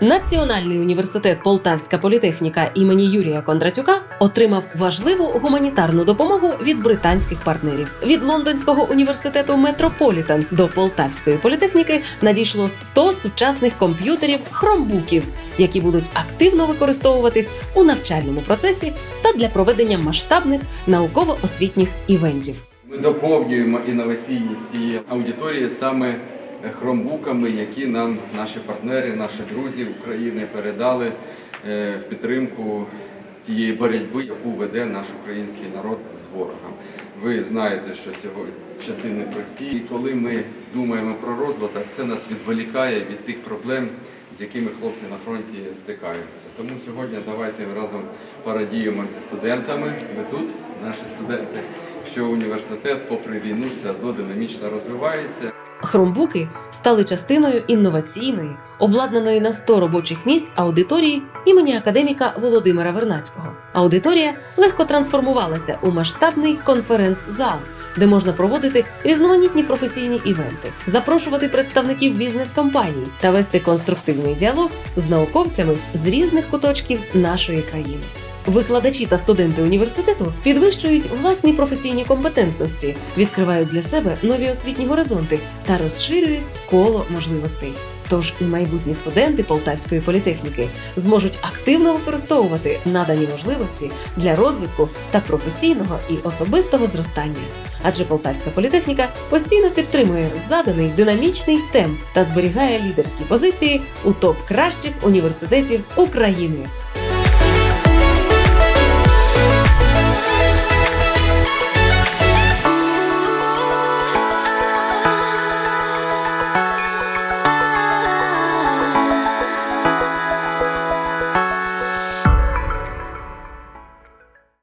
Національний університет Полтавська політехніка імені Юрія Кондратюка отримав важливу гуманітарну допомогу від британських партнерів. Від Лондонського університету Метрополітен до Полтавської політехніки надійшло 100 сучасних комп'ютерів хромбуків, які будуть активно використовуватись у навчальному процесі та для проведення масштабних науково-освітніх івентів. Ми доповнюємо інноваційність цієї аудиторії саме хромбуками, які нам наші партнери, наші друзі України передали е, в підтримку тієї боротьби, яку веде наш український народ з ворогом. Ви знаєте, що сьогодні часи непрості, і коли ми думаємо про розвиток, це нас відволікає від тих проблем, з якими хлопці на фронті стикаються. Тому сьогодні давайте разом порадіємо зі студентами. Ви тут, наші студенти, що університет, попри війну, все одно динамічно розвивається. Хромбуки стали частиною інноваційної, обладнаної на 100 робочих місць аудиторії імені академіка Володимира Вернацького. Аудиторія легко трансформувалася у масштабний конференц-зал, де можна проводити різноманітні професійні івенти, запрошувати представників бізнес-компаній та вести конструктивний діалог з науковцями з різних куточків нашої країни. Викладачі та студенти університету підвищують власні професійні компетентності, відкривають для себе нові освітні горизонти та розширюють коло можливостей. Тож і майбутні студенти Полтавської політехніки зможуть активно використовувати надані можливості для розвитку та професійного і особистого зростання. Адже Полтавська політехніка постійно підтримує заданий динамічний темп та зберігає лідерські позиції у топ кращих університетів України.